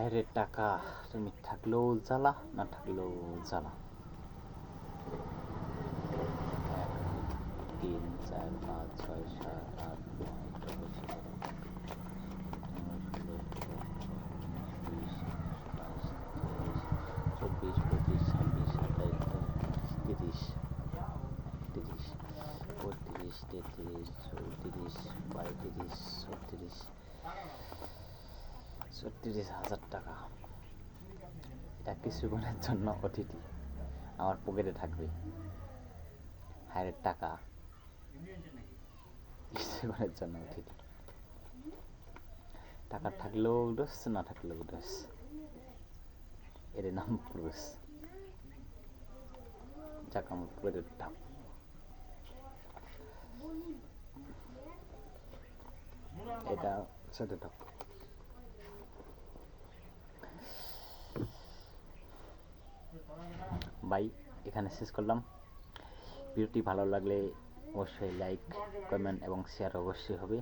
হায়রে টাকা, তুমি থাকলেও জ্বালা, না থাকলেও জ্বালা। তিন, চার, পাঁচ, ছয়, সাত, আট চব্বিশ পঁচিশ ছাব্বিশ তিরিশ তিরিশ বত্রিশ তেত্রিশ, চৌত্রিশ, পঁয়ত্রিশ, ছত্রিশ ছত্রিশ হাজার টাকা। এটা কিছুক্ষণের জন্য অতিথি আমার পকেটে থাকবে। হায়ের টাকা। কিছুক্ষণের জন্য অতিথি। টাকা থাকলেও উডস না থাকলেও উডস এর নাম পুরুষ। যাক, আমার পকেটে ঢাপ এটা সাথে ঢাপ বাই এখানে শেষ করলাম। ভিডিওটি ভালো লাগলে অবশ্যই লাইক কমেন্ট এবং শেয়ার অবশ্যই হবে।